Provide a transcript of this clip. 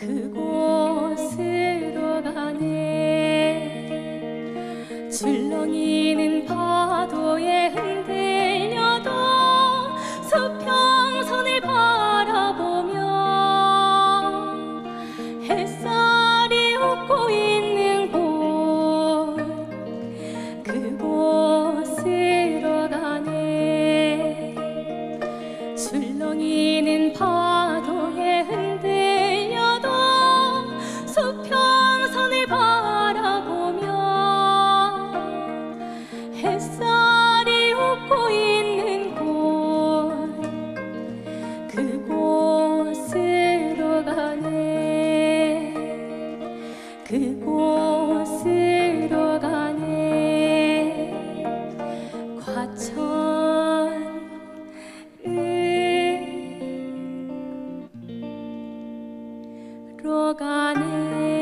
그곳으로 가네 출렁이는 파도에 흔들려도 수평선을 바라보며 햇살이 웃고 있는 곳 그곳으로 가네 출렁이는 파도 그곳으로 가네. 과천으로 가네